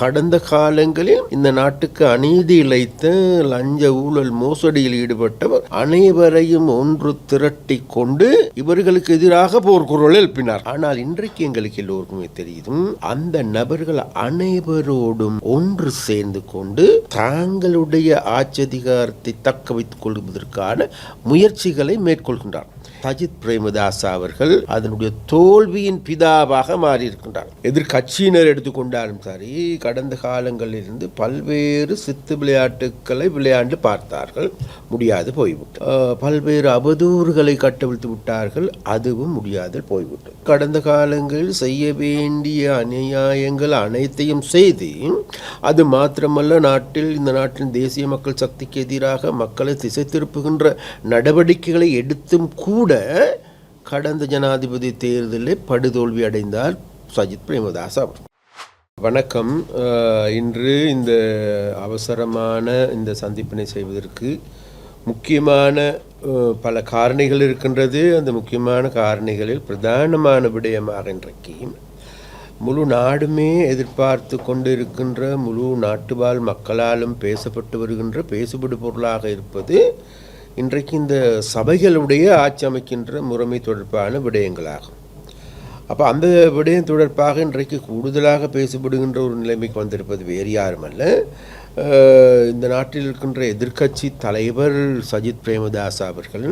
கடந்த காலங்களில் இந்த நாட்டுக்கு அநீதி இழைத்த லஞ்ச ஊழல் மோசடியில் ஈடுபட்டவர் அனைவரையும் ஒன்று திரட்டி கொண்டு இவர்களுக்கு எதிராக போர்க்குரல் எழுப்பினார். ஆனால் இன்றைக்கு எங்களுக்கு எல்லோருக்குமே தெரியும் அந்த நபர்கள் அனைவரோடும் ஒன்று சேர்ந்து கொண்டு தாங்களுடைய ஆட்சி அதிகாரத்தை தக்க வைத்துக் கொள்வதற்கான முயற்சிகளை மேற்கொள்கின்றார். சஜித் பிரேமதாஸ் அவர்கள் அதனுடைய தோல்வியின் பிதாவாக மாறியிருக்கின்றார். எதிர்கட்சியினர் எடுத்துக்கொண்டாலும் சரி கடந்த காலங்களிலிருந்து பல்வேறு சித்து விளையாட்டுக்களை விளையாண்டு பார்த்தார்கள். முடியாது போய்விட்டு பல்வேறு அவதூறுகளை கட்டவிழ்த்து விட்டார்கள். அதுவும் முடியாது போய்விட்டு கடந்த காலங்களில் செய்ய வேண்டிய அநியாயங்கள் அனைத்தையும் செய்து அது மாத்திரமல்ல நாட்டில் இந்த நாட்டின் தேசிய மக்கள் சக்திக்கு எதிராக மக்களை திசை திருப்புகின்ற நடவடிக்கைகளை எடுத்தும் கூட கடந்த ஜனாதிபதி தேர்தலில் படுதோல்வி அடைந்தார் சஜித் பிரேமதாஸ் அவர். வணக்கம். இன்று இந்த அவசரமான இந்த சந்திப்பினை செய்வதற்கு முக்கியமான பல காரணிகள் இருக்கின்றது. அந்த முக்கியமான காரணிகளில் பிரதானமான விடயமாக இன்றைக்கு முழு நாடுமே எதிர்பார்த்து கொண்டு இருக்கின்ற முழு நாட்டுவாழ் மக்களாலும் பேசப்பட்டு வருகின்ற பேசுபடு பொருளாக இருப்பது இன்றைக்கு இந்த சபைகளுடைய ஆட்சி அமைக்கின்ற முறைமை தொடர்பான விடயங்களாகும். அப்போ அந்த விடயம் தொடர்பாக இன்றைக்கு கூடுதலாக பேசப்படுகின்ற ஒரு நிலைமைக்கு வந்திருப்பது வேறு யாருமல்ல. இந்த நாட்டில் இருக்கின்ற எதிர்க்கட்சி தலைவர் சஜித் பிரேமதாஸ் அவர்கள்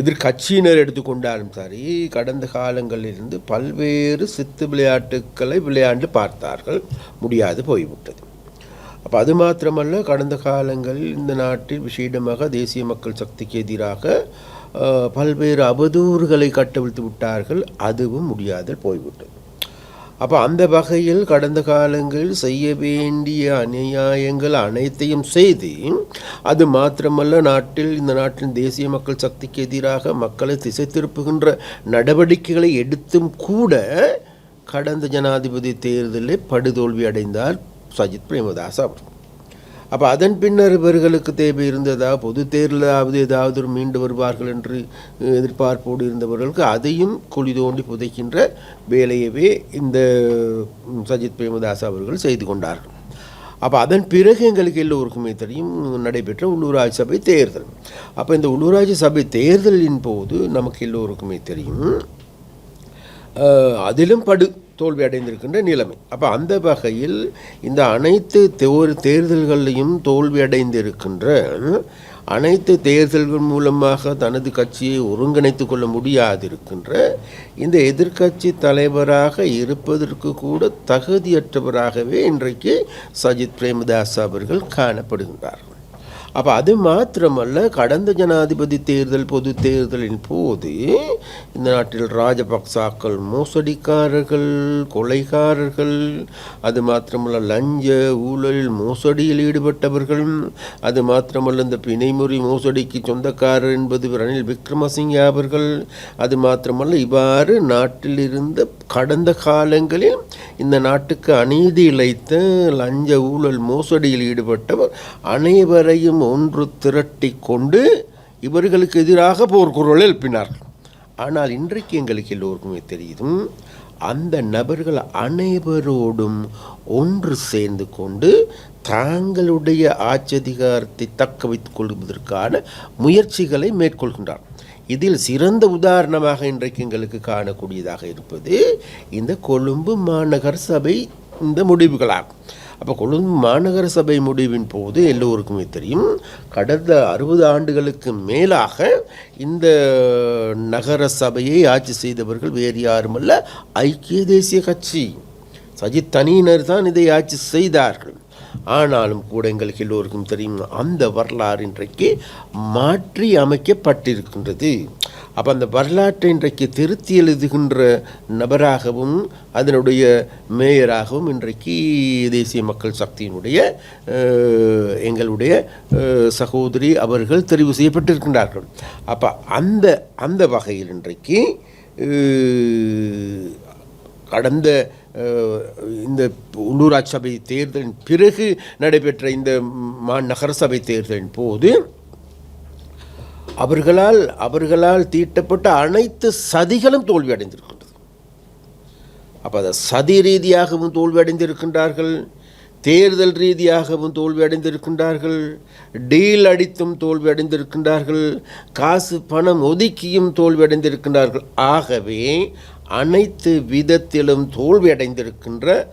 எதிர்க்கட்சியினர் எடுத்துக்கொண்டாலும் சரி கடந்த காலங்களிலிருந்து பல்வேறு சித்து விளையாட்டுக்களை விளையாண்டு பார்த்தார்கள். முடியாது போய்விட்டது. அப்போ அது மாத்திரமல்ல கடந்த காலங்களில் இந்த நாட்டில் விசேடமாக தேசிய மக்கள் சக்திக்கு எதிராக பல்வேறு அவதூறுகளை கட்டவிழ்த்து விட்டார்கள். அதுவும் முடியாது போய்விட்டது. அப்போ அந்த வகையில் கடந்த காலங்களில் செய்ய வேண்டிய அநியாயங்கள் அனைத்தையும் செய்து அது மாத்திரமல்ல நாட்டில் இந்த நாட்டின் தேசிய மக்கள் சக்திக்கு எதிராக மக்களை திசை திருப்புகின்ற நடவடிக்கைகளை எடுத்தும் கூட கடந்த ஜனாதிபதி தேர்தலில் படுதோல்வி அடைந்தார். சஜித் பிரேமதாஸ் அவர் அப்போ அதன் பின்னர் இவர்களுக்கு தேவை இருந்ததா? பொது தேர்தலாவது ஏதாவது ஒரு மீண்டு வருவார்கள் என்று எதிர்பார்ப்போடு இருந்தவர்களுக்கு அதையும் குழி தோண்டி புதைக்கின்ற வேலையவே இந்த சஜித் பிரேமதாஸ் அவர்கள் செய்து கொண்டார்கள். அப்போ அதன் பிறகு எங்களுக்கு எல்லோருக்குமே தெரியும் நடைபெற்ற உள்ளூராட்சி சபை தேர்தல். அப்போ இந்த உள்ளூராட்சி சபை தேர்தலின் போது நமக்கு எல்லோருக்குமே தெரியும் அதிலும் படு தோல்வி அடைந்திருக்கின்ற நிலைமை. அப்போ அந்த வகையில் இந்த அனைத்து தேர் தேர்தல்களையும் தோல்வி அடைந்திருக்கின்ற அனைத்து தேர்தல்கள் மூலமாக தனது கட்சியை ஒருங்கிணைத்து கொள்ள முடியாதிருக்கின்ற இந்த எதிர்க்கட்சி தலைவராக இருப்பதற்கு கூட தகுதியற்றவராகவே இன்றைக்கு சஜித் பிரேமதாஸ் அவர்கள் காணப்படுகின்றார்கள். அப்போ அது மாத்திரமல்ல கடந்த ஜனாதிபதி தேர்தல் பொது தேர்தலின் போது இந்த நாட்டில் ராஜபக்சாக்கள் மோசடிக்காரர்கள் கொலைகாரர்கள் அது மாத்திரமல்ல லஞ்ச ஊழலில் மோசடியில் ஈடுபட்டவர்கள் அது மாத்திரமல்ல இந்த பிணைமுறை மோசடிக்கு சொந்தக்காரர் என்பது ரணில் விக்ரமசிங்க அவர்கள் அது மாத்திரமல்ல இவ்வாறு நாட்டில் இருந்த கடந்த காலங்களில் இந்த நாட்டுக்கு அநீதி இழைத்த லஞ்ச ஊழல் மோசடியில் ஈடுபட்டவர் அனைவரையும் ஒன்று திரட்டி கொண்டு இவர்களுக்கு எதிராக போர்க்குரல் எழுப்பினார்கள். ஆனால் இன்றைக்கு எங்களுக்கு எல்லோருக்குமே தெரியும் அந்த நபர்கள் அனைவரோடும் ஒன்று சேர்ந்து கொண்டு தாங்களுடைய ஆட்சி அதிகாரத்தை தக்க வைத்துக் கொள்வதற்கான முயற்சிகளை மேற்கொள்கின்றார் இதில் சிறந்த உதாரணமாக இன்றைக்கு எங்களுக்கு காணக்கூடியதாக இருப்பது இந்த கொழும்பு மாநகர சபை இந்த முடிவுகளாகும். அப்போ கொழும்பு மாநகர சபை முடிவின் போது எல்லோருக்குமே தெரியும் கடந்த அறுபது ஆண்டுகளுக்கு மேலாக இந்த நகர சபையை ஆட்சி செய்தவர்கள் வேறு யாருமல்ல ஐக்கிய தேசிய கட்சி. சஜித் தனியினர் தான் இதை ஆட்சி செய்தார்கள். ஆனாலும் கூட எங்களுக்கு எல்லோருக்கும் தெரியும் அந்த வரலாறு இன்றைக்கு மாற்றி அமைக்கப்பட்டிருக்கின்றது. அப்போ அந்த வரலாற்றை இன்றைக்கு திருத்தி எழுதுகின்ற நபராகவும் அதனுடைய மேயராகவும் இன்றைக்கு தேசிய மக்கள் சக்தியினுடைய எங்களுடைய சகோதரி அவர்கள் தெரிவு செய்யப்பட்டிருக்கின்றார்கள். அப்போ அந்த அந்த வகையில் இன்றைக்கு கடந்த இந்த உள்ளூராட்சி சபை தேர்தலின் பிறகு நடைபெற்ற இந்த மா நகரசபை தேர்தலின் போது அவர்களால் அவர்களால் தீட்டப்பட்ட அனைத்து சதிகளும் தோல்வி அடைந்திருக்கின்றது அப்போ அதை சதி ரீதியாகவும் தோல்வி அடைந்திருக்கின்றார்கள் தேர்தல் ரீதியாகவும் தோல்வி அடைந்திருக்கின்றார்கள் டீல் அடித்தும் தோல்வி அடைந்திருக்கின்றார்கள் காசு பணம் ஒதுக்கியும் தோல்வி அடைந்திருக்கின்றார்கள் ஆகவே அனைத்து விதத்திலும் தோல்வியடைந்திருக்கின்ற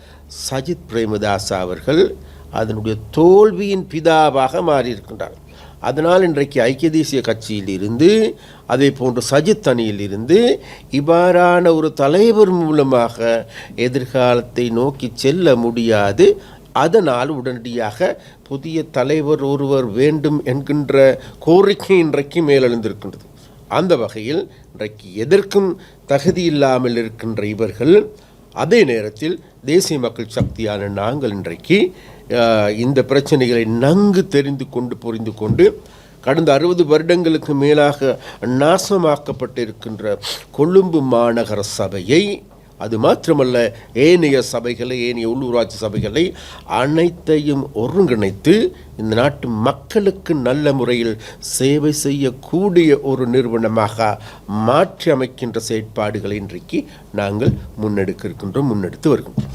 சஜித் பிரேமதாசா அவர்கள் அதனுடைய தோல்வியின் பிதாவாக மாறியிருக்கின்றார். அதனால் இன்றைக்கு ஐக்கிய தேசிய கட்சியில் இருந்து அதே போன்று சஜித் அணியில் இருந்து இவ்வாறான ஒரு தலைவர் மூலமாக எதிர்காலத்தை நோக்கி செல்ல முடியாது. அதனால் உடனடியாக புதிய தலைவர் ஒருவர் வேண்டும் என்கின்ற கோரிக்கை இன்றைக்கு மேலெழுந்திருக்கின்றது. அந்த வகையில் இன்றைக்கு எதற்கும் தகுதி இல்லாமல் இருக்கின்ற இவர்கள் அதே நேரத்தில் தேசிய மக்கள் சக்தியான நாங்கள் இன்றைக்கு இந்த பிரச்சனைகளை நன்கு தெரிந்து கொண்டு புரிந்து கொண்டு கடந்த அறுபது வருடங்களுக்கு மேலாக நாசமாக்கப்பட்டிருக்கின்ற கொழும்பு மாநகர சபையை அது மாத்திரமல்ல ஏனைய சபைகளை ஏனைய உள்ளூராட்சி சபைகளை அனைத்தையும் ஒருங்கிணைத்து இந்த நாட்டு மக்களுக்கு நல்ல முறையில் சேவை செய்யக்கூடிய ஒரு நிறுவனமாக மாற்றி அமைக்கின்ற செயற்பாடுகளை இன்றைக்கு நாங்கள் முன்னெடுக்க இருக்கின்றோம் முன்னெடுத்து வருகின்றோம்.